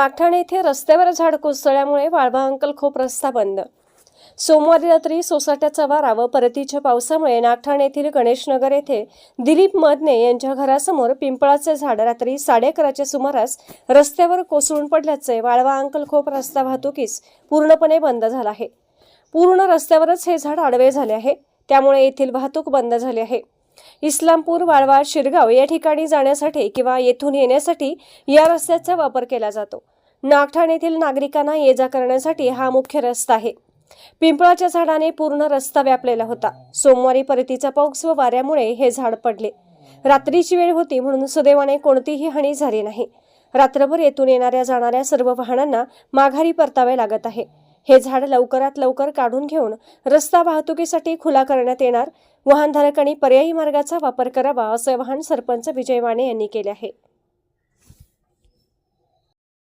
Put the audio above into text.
नागठाणे येथे रस्त्यावर झाड कोसळल्यामुळे वाळवा अंकल खोप रस्ता बंद. सोमवारी रात्री सोसाट्याचा वारा व परतीच्या पावसामुळे नागठाणे येथील गणेशनगर येथे दिलीप मदने यांच्या घरासमोर पिंपळाचे झाड रात्री साडे अकराच्या सुमारास रस्त्यावर कोसळून पडल्याचे वाळवा अंकल खोप रस्ता वाहतुकीस पूर्णपणे बंद झाला आहे. पूर्ण रस्त्यावरच हे झाड आडवे झाले आहे. त्यामुळे येथील वाहतूक बंद झाली आहे. इस्लामपूर वाळवा शिरगाव या ठिकाणी जाण्यासाठी किंवा येथून येण्यासाठी या रस्त्याचा वापर केला जातो. नागठाण येथील नागरिकांना ये जा करण्यासाठी हा मुख्य रस्ता आहे. पिंपळाच्या झाडाने पूर्ण रस्ता व्यापलेला होता. सोमवारी परतीचा पाऊस व वाऱ्यामुळे हे झाड पडले. रात्रीची वेळ होती म्हणून सुदैवाने कोणतीही हानी झाली नाही. रात्रभर येथून येणाऱ्या जाणाऱ्या सर्व वाहनांना माघारी परतावे लागत आहे. हे झाड लवकरात लवकर काढून घेऊन रस्ता वाहतुकीसाठी खुला करण्यात येणार. वाहनधारकांनी पर्यायी मार्गाचा वापर करावा असे वाहन सरपंच विजय माने यांनी केले आहे.